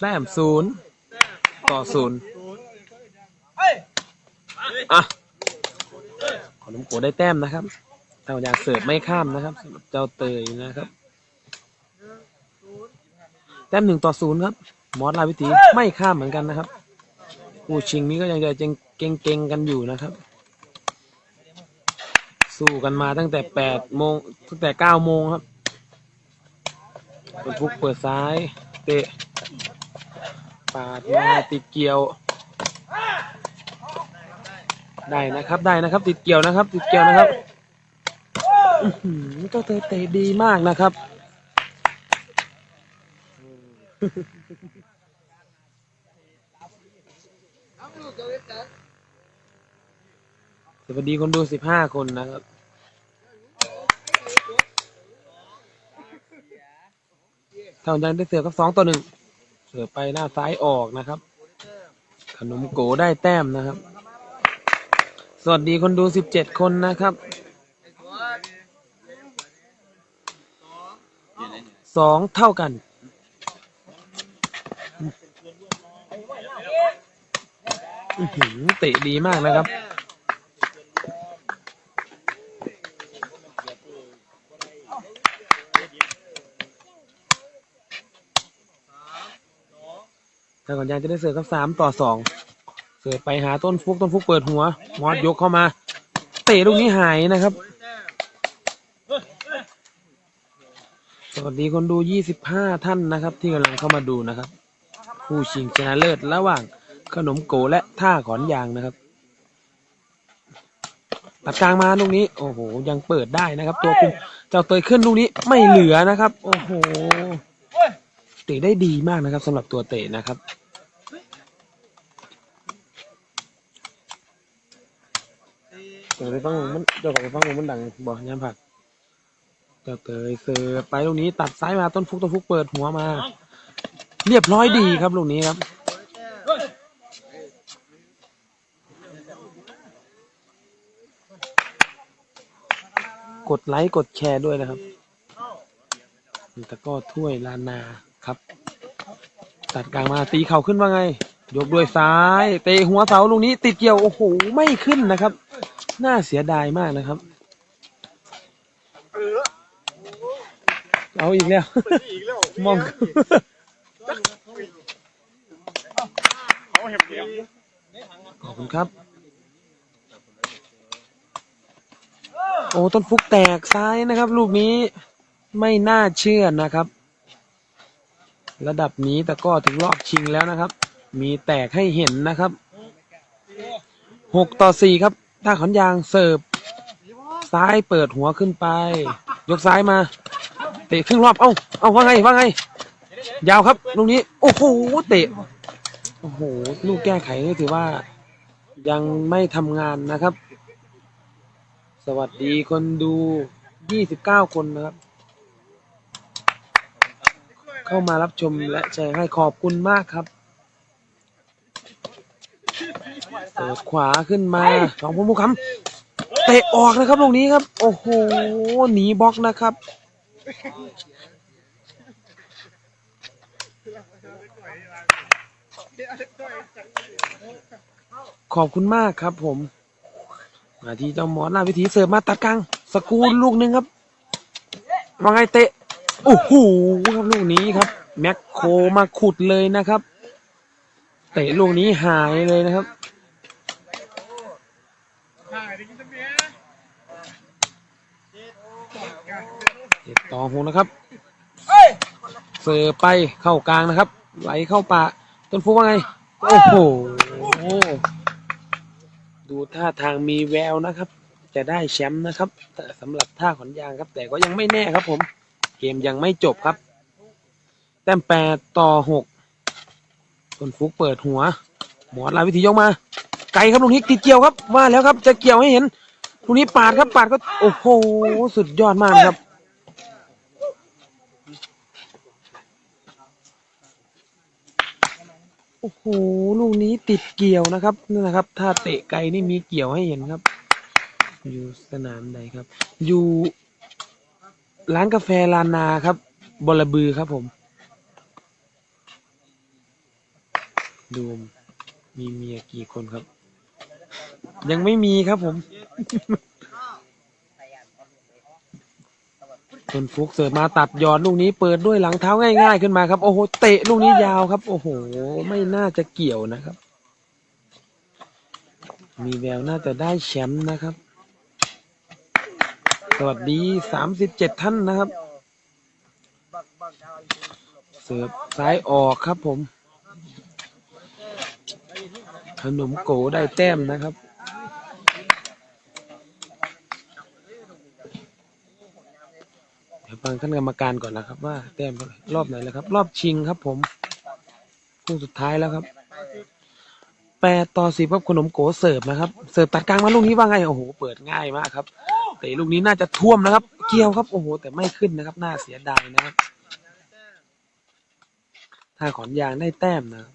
แต้มศูนย์ต่อศูนย์อะขนมโกได้แต้มนะครับเท่าอยากเสิร์ฟไม่ข้ามนะครับสำหรับเจ้าเตยนะครับ แต้มหนึ่งต่อศูนย์ครับ มอสลาวิถีไม่ข้ามเหมือนกันนะครับผู้ชิงนี้ก็ยังจะเก่งๆกันอยู่นะครับ สู้กันมาตั้งแต่แปดโมงตั้งแต่เก้าโมงครับเป็นฟุกเปิดซ้าย เตะ ปาดมาติดเกี่ยว ได้นะครับได้นะครับ ติดเกี่ยวนะครับ ติดเกี่ยวนะครับอือหือเจ้าเตะเตะดีมากนะครับสวัสดีคนดูสิบห้าคนนะครับเท่านั้นได้เสือกับสองต่อหนึ่ง เสือไปหน้าซ้ายออกนะครับ ขนมโกได้แต้มนะครับ สวัสดีคนดูสิบเจ็ดคนนะครับสองเท่ากันหือเตะดีมากนะครับ ถ้าก่อนยังจะได้เสิร์ฟครับสามต่อสองเสิร์ฟไปหาต้นฟุกต้นฟุกเปิดหัว มอสยกเข้ามาเตะลูกนี้หายนะครับ สวัสดีคนดูยี่สิบห้าท่านนะครับ ที่กำลังเข้ามาดูนะครับ ผู้ชิงชนะเลิศระหว่างขนมโกและท่าขอนยางนะครับตัดกลางมาลูกนี้ โอ้โห ยังเปิดได้นะครับ ตัวคุมเจ้าเตยขึ้นลูกนี้ไม่เหลือนะครับ โอ้โห เตะได้ดีมากนะครับสำหรับตัวเตะนะครับเดี๋ยวไปฟังมันเดี๋ยวขอไปฟังมันดังบอกยามผักเจ้าเตยเสือไปลูกนี้ตัดซ้ายมาต้นฟุกต้นฟุกเปิดหัวมา เรียบร้อยดีครับลูกนี้ครับกดไลค์กดแชร์ด้วยนะครับตะกร้อถ้วยลานา ครับ ตัดกลางมาตีเข่าขึ้นว่าไง ยกด้วยซ้าย เตะหัวเสาลูกนี้ ติดเกี่ยว โอ้โห ไม่ขึ้นนะครับ น่าเสียดายมากนะครับ เอาอีกแล้ว มอง ขอบคุณครับ โอ้ ต้นฟุกแตกซ้ายนะครับ ลูกนี้ไม่น่าเชื่อนะครับ ระดับนี้แต่ก็ถึงรอบชิงแล้วนะครับ มีแตกให้เห็นนะครับหกต่อสี่ครับท่าขอนยางเสิร์ฟซ้ายเปิดหัวขึ้นไป ยกซ้ายมาเตะครึ่งรอบเอ้าเอ้าว่าไงว่าไง ยาวครับลูกนี้ โอ้โหเตะโอ้โหลูกแก้ไขนี่ถือว่า ยังไม่ทำงานนะครับ สวัสดีคนดู 29 คนนะครับ เข้ามารับชมและแชร์ให้ขอบคุณมากครับเปิดขวาขึ้นมาสองพมุกคำเตะออกนะครับตรงนี้ครับ โอ้โหหนีบล็อกนะครับขอบคุณมากครับผม มาที่เจ้าหมอหน้าวิธีเสิร์ฟมาตัดกลาง สกูลลูกหนึ่งครับมาไงเตะ โอ้โหครับลูกนี้ครับ แม็กโคมาขุดเลยนะครับเตะลูกนี้หายเลยนะครับหายได้กินตั้งเจ็ดต่อหกนะครับเสิร์ฟไปเข้ากลางนะครับ ไหลเข้าป่าต้นฟุกว่าไง โอ้โหดูท่าทางมีแววนะครับ จะได้แชมป์นะครับสำหรับท่าขอนยางครับ แต่ก็ยังไม่แน่ครับผม กมยังไม่จบครับ แต้มแปดต่อหกต้นฟุกเปิดหัว หมอลาวิธียกมา ไกลครับลูกนี้ติดเกี่ยวครับว่าแล้วครับจะเกี่ยวให้เห็นลูกนี้ปาดครับปาดก็โอ้โหสุดยอดมากครับโอ้โห ลูกนี้ติดเกี่ยวนะครับนั่นนะครับ ถ้าเตะไกลนี่มีเกี่ยวให้เห็นครับ อยู่สนามใดครับ อยู่ ร้านกาแฟลานาครับบอระบือครับผม ดูมมีเมียกี่คนครับ ยังไม่มีครับผมต้นฟุกเสิร์ฟมาตัดยอดลูกนี้เปิดด้วยหลังเท้าง่ายๆขึ้นมาครับ โอ้โหเตะลูกนี้ยาวครับ โอ้โห ไม่น่าจะเกี่ยวนะครับ มีแววน่าจะได้แชมป์นะครับ สวัสดีสามสิบเจ็ดท่านนะครับ เสิร์ฟซ้ายออกครับผม ขนมโกได้แต้มนะครับเดี๋ยวฟังท่านกรรมการก่อนนะครับ ว่าแต้มเท่าไหร่รอบไหนแล้วครับ รอบชิงครับผมคู่สุดท้ายแล้วครับแปดต่อสิบครับขนมโกเสิร์ฟนะครับ เสิร์ฟตัดกลางมาลูกนี้ว่าไงโอ้โหเปิดง่ายมากครับ เตะลูกนี้น่าจะท่วมนะครับ เกี่ยวครับโอ้โหแต่ไม่ขึ้นนะครับ น่าเสียดายนะครับ ถ้าขอนยางได้แต้มนะ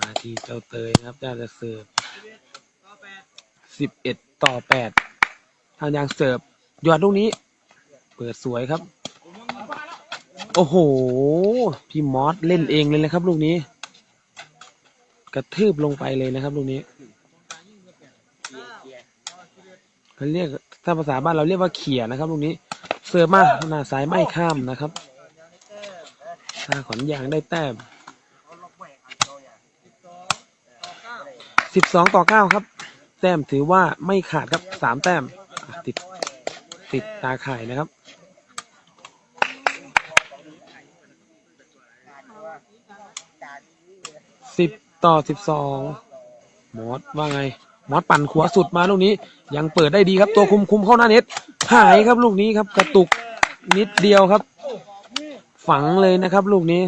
มาที่เจ้าเตยนะครับเจ้าจะเสิร์ฟสิบเอ็ดต่อแปดทางยางเสิร์ฟยอดลูกนี้ เปิดสวยครับ โอ้โห พี่มอสเล่นเองเลยนะครับ ลูกนี้ กระทืบลงไปเลยนะครับ ลูกนี้ เขาเรียกถ้าภาษาบ้านเราเรียกว่าเขี่ยนะครับลูกนี้เสิร์ฟมาหน้าซ้ายไม่ข้ามนะครับถ้าขอนยางได้แต้มสิบสองต่อเก้าครับ แต้มถือว่าไม่ขาดครับสามแต้มติดติดตาข่ายนะครับสิบต่อสิบสองมอสว่าไง มอสปั่นขวาสุดมาลูกนี้ ยังเปิดได้ดีครับตัวคุมคุมเข้าหน้าเน็ตหายครับลูกนี้ครับ กระตุกนิดเดียวครับ ฝังเลยนะครับลูกนี้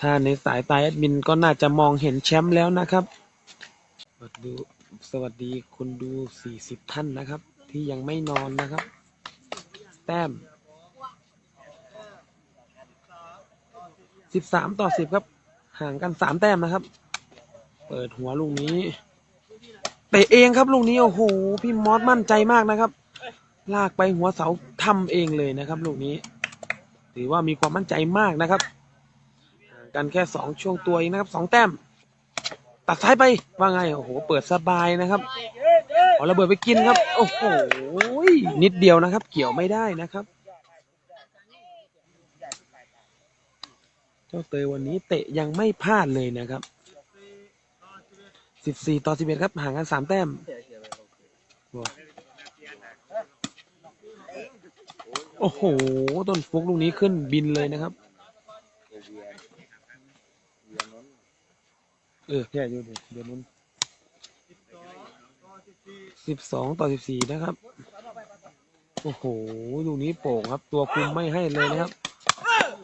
ถ้าในสายตาแอดมินก็น่าจะมองเห็นแชมป์แล้วนะครับสวัสดีสวัสดีคนดู 40 ท่านนะครับ ที่ยังไม่นอนนะครับ แต้ม 13 ต่อ 10 ครับ ห่างกัน 3 แต้มนะครับ เปิดหัวลูกนี้เตะเองครับลูกนี้โอ้โหพี่มอสมั่นใจมากนะครับ ลากไปหัวเสาทำเองเลยนะครับลูกนี้ ถือว่ามีความมั่นใจมากนะครับกันแค่2ช่วงตัวเองนะครับ2แต้ม ตัดซ้ายไปว่าไงโอ้โหเปิดสบายนะครับเอาระเบิดไปกินครับ โอ้โหนิดเดียวนะครับ เกี่ยวไม่ได้นะครับ เจ้าเตยวันนี้เตะยังไม่พลาดเลยนะครับ 14ต่อ11ครับ ห่างกัน3แต้มโอ้โห ต้นฟุกลูกนี้ขึ้นบินเลยนะครับ เออแค่อยู่เดียวเดี๋ยวนู้นสิบสองต่อสิบสี่นะครับ โอ้โห ลูกนี้โป่งครับ ตัวคุมไม่ให้เลยนะครับ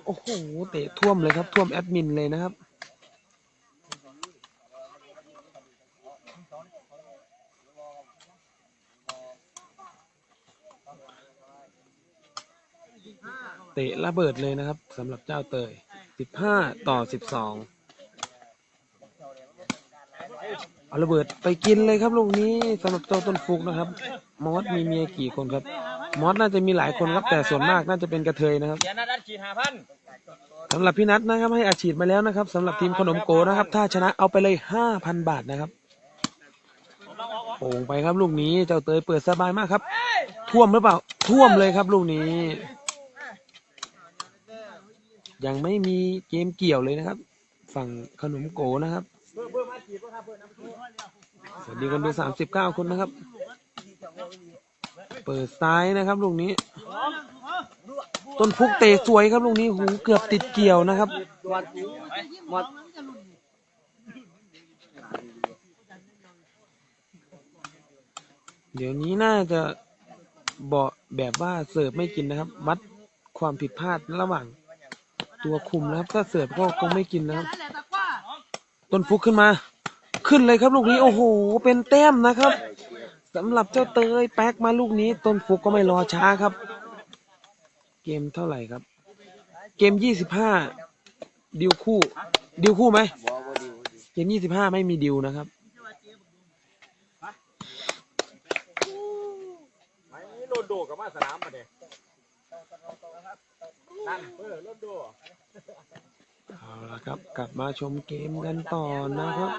โอ้โห เตะท่วมเลยครับ ท่วมแอดมินเลยนะครับะระเบิดเลยนะครับสำหรับเจ้าเตยสิบห้าต่อสิบสองเอาระเบิดไปกินเลยครับลูกนี้สำหรับเจ้าต้นฟุกนะครับ มอสมีเมียกี่คนครับ มอสน่าจะมีหลายคนครับแต่ส่วนมากน่าจะเป็นกระเทยนะครับสำหรับพี่นัทนะครับให้อาชีพมาแล้วนะครับสำหรับทีมขนมโกนะครับ ถ้าชนะเอาไปเลยห้าพันบาทนะครับโป่งไปครับลูกนี้เจ้าเตยเปิดสบายมากครับ ท่วมหรือเปล่า ท่วมเลยครับลูกนี้ ยังไม่มีเกมเกี่ยวเลยนะครับ ฝั่งขนมโกนะครับ สวัสดีคนดูสามสิบเก้าคนนะครับ เปิดซ้ายนะครับลูกนี้ ต้นฟุกเตะสวยครับลูกนี้หูเกือบติดเกี่ยวนะครับเดี๋ยวนี้น่าจะบอกแบบว่าเสิร์ฟไม่กินนะครับ วัดความผิดพลาดระหว่าง ตัวคุมนะครับ ถ้าเสิร์ฟก็คงไม่กินนะครับต้นฟุกขึ้นมา ขึ้นเลยครับลูกนี้โอ้โห เป็นแต้มนะครับสำหรับเจ้าเตยแป๊กมาลูกนี้ ต้นฟุกก็ไม่รอช้าครับ เกมเท่าไหร่ครับ เกมยี่สิบห้าดิวคู่ ดิวคู่ไหมเกมยี่สิบห้าไม่มีดิวนะครับไม่โดนโดกับมาสนามมาเนี่ยนั่น เอาละครับ กลับมาชมเกมกันต่อนะครับ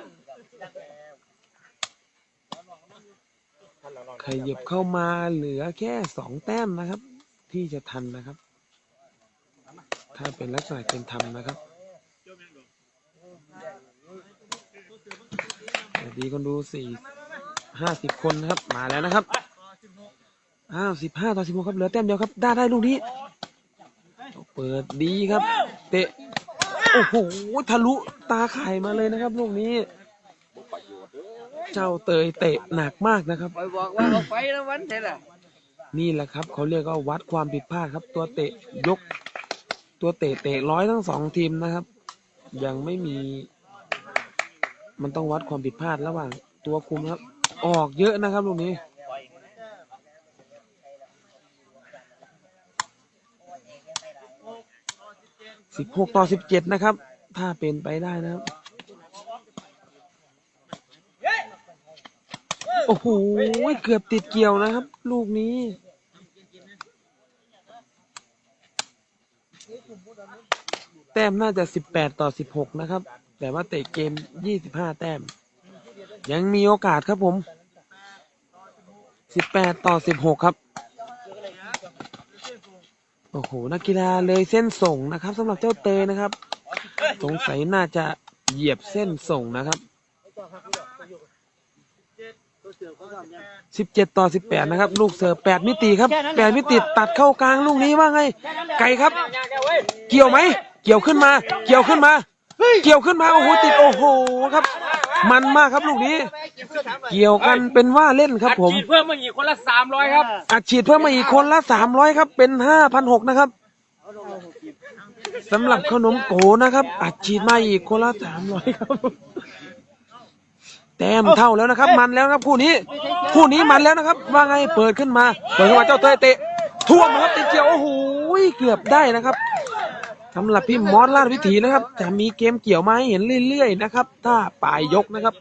ขยับเข้ามาเหลือแค่สองแต้มนะครับ ที่จะทันนะครับ ถ้าเป็นลักษณะเกมทำนะครับสวัสดีคนดูสี่ห้าสิบคนนะครับ มาแล้วนะครับอ้าวสิบห้าต่อสิบหกครับ เหลือแต้มเดียวครับ ได้ได้ลูกนี้ เปิดดีครับ เตะ โอ้โห ทะลุตาข่ายมาเลยนะครับลูกนี้ เจ้าเตยเตะหนักมากนะครับคอยบอกว่าเอาไปแล้ววันเท่าไหร่นี่แหละครับ เขาเรียกว่าวัดความผิดพลาดครับ ตัวเตะยก ตัวเตะเตะร้อยทั้งสองทีมนะครับ ยังไม่มี มันต้องวัดความผิดพลาดระหว่าง ตัวคุมครับ ออกเยอะนะครับลูกนี้ สิบหกต่อสิบเจ็ดนะครับ ถ้าเป็นไปได้นะครับ โอ้โห เกือบติดเกี่ยวนะครับ ลูกนี้ แต้มน่าจะสิบแปดต่อสิบหกนะครับ แต่ว่าเตะเกมยี่สิบห้าแต้ม ยังมีโอกาสครับผมสิบแปดต่อสิบหกครับ โอ้โห นักกีฬาเลยเส้นส่งนะครับสำหรับเจ้าเตยนะครับ สงสัยน่าจะเหยียบเส้นส่งนะครับสิบเจ็ดต่อสิบแปดนะครับ ลูกเสิร์ฟแปดมิติครับแปดมิติตัดเข้ากลางลูกนี้ว่าไง ไก่ครับ เกี่ยวไหม เกี่ยวขึ้นมา เกี่ยวขึ้นมา เกี่ยวขึ้นมา โอ้โห ติด โอ้โห ครับ มันมากครับลูกนี้ เกี่ยวกันเป็นว่าเล่นครับผมฉีดเพิ่มมาอีกคนละสามร้อยครับ อัดฉีดเพิ่มมาอีกคนละสามร้อยครับ เป็นห้าพันหกนะครับสำหรับขนมโกนะครับ อัดฉีดมาอีกคนละสามร้อยครับ แต้มเท่าแล้วนะครับ มันแล้วนะครับคู่นี้ คู่นี้มันแล้วนะครับ ว่าไงเปิดขึ้นมา เปิดขึ้นมาเจ้าเตยเตะท่วมครับติดเกี่ยวโอ้โหเกือบได้นะครับ สำหรับพี่มอสลาดวิถีนะครับ จะมีเกมเกี่ยวมาให้เห็นเรื่อยๆนะครับ ถ้าปลายยกนะครับ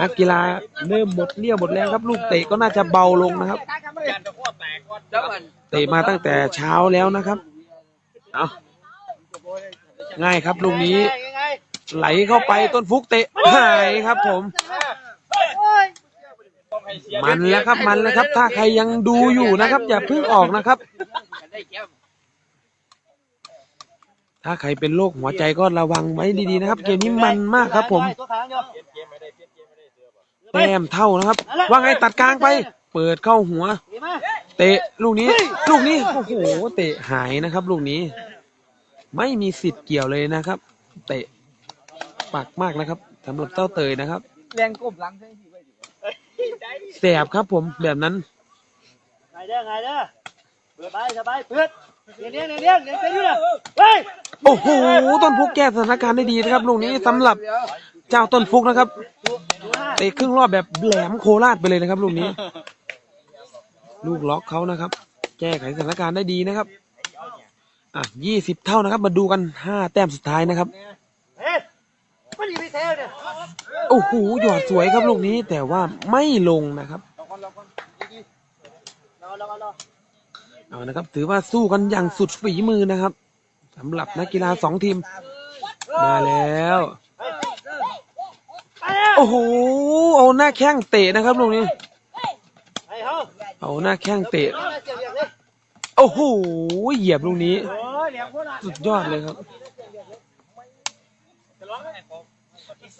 นักกีฬาเริ่มหมดเรี่ยวหมดแรงครับ ลูกเตะก็น่าจะเบาลงนะครับเจ้าอันเตะมาตั้งแต่เช้าแล้วนะครับเอาง่ายครับลูกนี้ยังไงไหลเข้าไปต้นฟุกเตะหายครับผม มันแล้วครับมันแล้วครับ ถ้าใครยังดูอยู่นะครับ อย่าเพิ่งออกนะครับได้แก้ม ถ้าใครเป็นโรคหัวใจก็ระวังไว้ดีๆนะครับ เกมนี้มันมากครับผมตัวขางเดียวแต้มเท่านะครับ ว่าไงตัดกลางไป เปิดเข้าหัวดีมากเตะลูกนี้ ลูกนี้โอ้โหเตะหายนะครับ ลูกนี้ ไม่มีสิทธิ์เกี่ยวเลยนะครับ เตะปากมากนะครับสำหรับเจ้าเตยนะครับแรงก้มหลังใช่ไหมแสบครับผมแบบนั้นไงเด้อไงเด้อเปิดไปสบายเปิดเลี้ยงเลี้ยงเลี้ยงเลี้ยงเลี้ยงไปอยู่นะเฮ้ย โอ้โหต้นฟุกแก้สถานการณ์ได้ดีนะครับลูกนี้สำหรับเจ้าต้นฟุกนะครับเตะครึ่งรอบแบบแหลมโคราชไปเลยนะครับลูกนี้ ลูกล็อกเขานะครับ แก้ไขสถานการณ์ได้ดีนะครับอะยี่สิบเท่านะครับ มาดูกันห้าแต้มสุดท้ายนะครับโอ้โหหยอดสวยครับลูกนี้แต่ว่าไม่ลงนะครับเอานะครับ ถือว่าสู้กันอย่างสุดฝีมือนะครับ สำหรับนักกีฬาสองทีม มาแล้วไปแล้ว โอ้โห เอาหน้าแข้งเตะนะครับลูกนี้ไอ้เฮาเอาหน้าแข้งเตะเอาเจียวเจียวเลยโอ้โห เหยียบลูกนี้โอ้ยเหลี่ยมโคตรสุดยอดเลยครับ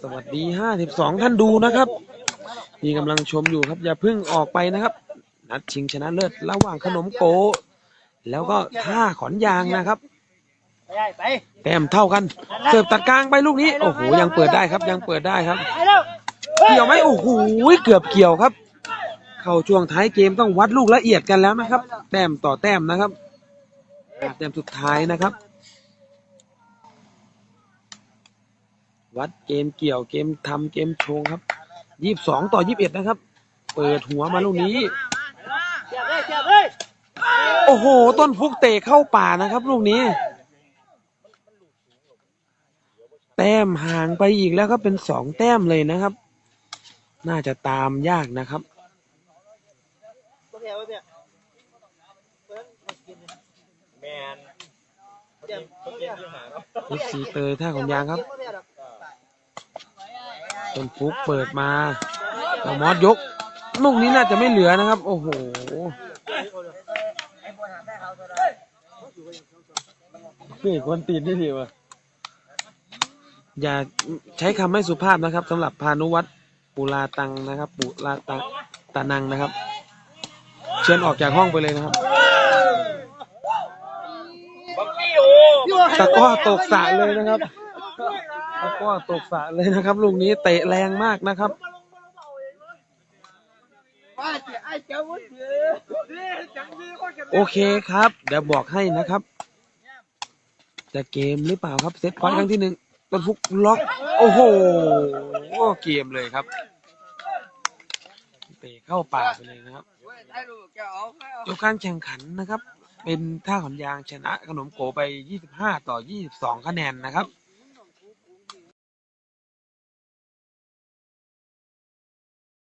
สวัสดี 52 ท่านดูนะครับ ที่กำลังชมอยู่ครับ อย่าเพิ่งออกไปนะครับ นัดชิงชนะเลิศระหว่างขนมโก แล้วก็ท่าขอนยางนะครับ ไปได้ไป แต้มเท่ากัน เสิร์ฟตัดกลางไปลูกนี้ โอ้โห ยังเปิดได้ครับ ยังเปิดได้ครับ ไปแล้วเกี่ยวไหมโอ้โห เกือบเกี่ยวครับ เข้าช่วงท้ายเกมต้องวัดลูกละเอียดกันแล้วนะครับ แต้มต่อแต้มนะครับอะแต้มสุดท้ายนะครับ วัดเกมเกี่ยวเกมทำเกมโชงครับยี่สิบสองต่อยี่สิบเอ็ดนะครับ เปิดหัวมาลูกนี้เจียวเลยเจียวเลย โอ้โห ต้นฟุกเตะเข้าป่านะครับ ลูกนี้ แต้มห่างไปอีกแล้วครับเป็นสองแต้มเลยนะครับ น่าจะตามยากนะครับตัวเดียวเนี่ยเพิ่นมากินแมนเจีเอฟซีเตยท่าขนยางครับต้นฟุกเปิดมาแล้วมอสยกลูกนี้น่าจะไม่เหลือนะครับ โอ้โหพี่คนตีนที่ดีวะ อย่าใช้คำไม่สุภาพนะครับสำหรับพานุวัตรปุลาตังนะครับ ปุลาตังตานังนะครับ เชิญออกจากห้องไปเลยนะครับตะกร้อตกสระเลยนะครับตะกร้อตกสระเลยนะครับ ลูกนี้เตะแรงมากนะครับ โอเคครับ เดี๋ยวบอกให้นะครับ จะเกมหรือเปล่าครับเซตพอยต์ครั้งที่หนึ่ง ต้นฟุกล็อก โอ้โหเกมเลยครับเตะเข้าป่ากไปเลยนะครับจบการแข่งขันนะครับ เป็นท่าขอนยางชนะขนมโกไป 25 ต่อ 22 คะแนนนะครับ